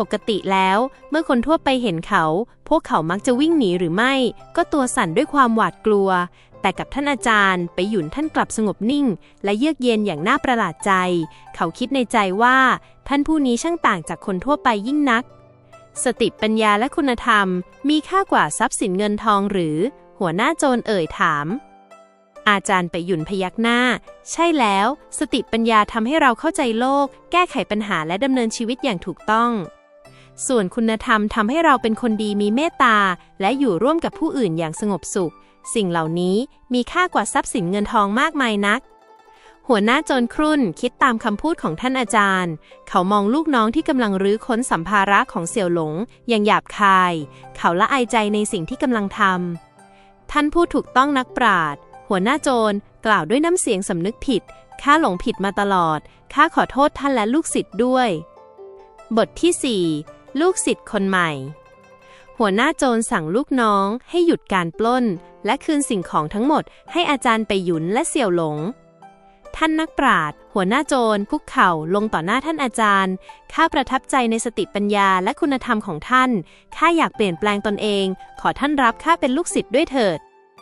ปกติแล้ว เมื่อคนทั่วไปเห็นเขา พวกเขามักจะวิ่งหนีหรือไม่ ก็ตัวสั่นด้วยความหวาดกลัว แต่กับท่านอาจารย์ ไปหยุนท่านกลับสงบนิ่ง และเยือกเย็นอย่างน่าประหลาดใจ เขาคิดในใจว่า ท่านผู้นี้ช่างต่างจากคนทั่วไปยิ่งนัก สติปัญญาและคุณธรรม มีค่ากว่าทรัพย์สินเงินทองหรือ หัวหน้าโจรเอ่ยถาม อาจารย์ไปหยุนพยักหน้า ใช่แล้ว สติปัญญาทำให้เราเข้าใจโลก แก้ไขปัญหาและดำเนินชีวิตอย่างถูกต้อง ส่วนคุณธรรมทำให้เราเป็นคนดีมีเมตตา และอยู่ร่วมกับผู้อื่นอย่างสงบสุข สิ่งเหล่านี้มีค่ากว่าทรัพย์สินเงินทองมากมายนัก หัวหน้าโจรครุ่นคิดตามคำพูดของท่านอาจารย์ เขามองลูกน้องที่กำลังรื้อค้นสัมภาระของเสี่ยวหลง อย่างหยาบคาย เขาละอายใจในสิ่งที่กำลังทำท่านพูดถูกต้องนักปราดหัวหน้าโจรกล่าวด้วยน้ำเสียงสำนึกผิดข้าหลงผิดมาตลอดข้าขอโทษท่านและลูกศิษย์ด้วย บทที่4 ลูกศิษย์คนใหม่ หัวหน้าโจรสั่งลูกน้องให้หยุดการปล้น และคืนสิ่งของทั้งหมดให้อาจารย์ไปหยุนและเสี่ยวหลง ท่านนักปราชญ์หัวหน้าโจรคุกเข่าลงต่อหน้าท่านอาจารย์ ข้าประทับใจในสติปัญญาและคุณธรรมของท่าน ข้าอยากเปลี่ยนแปลงตนเอง ขอท่านรับข้าเป็นลูกศิษย์ด้วยเถิด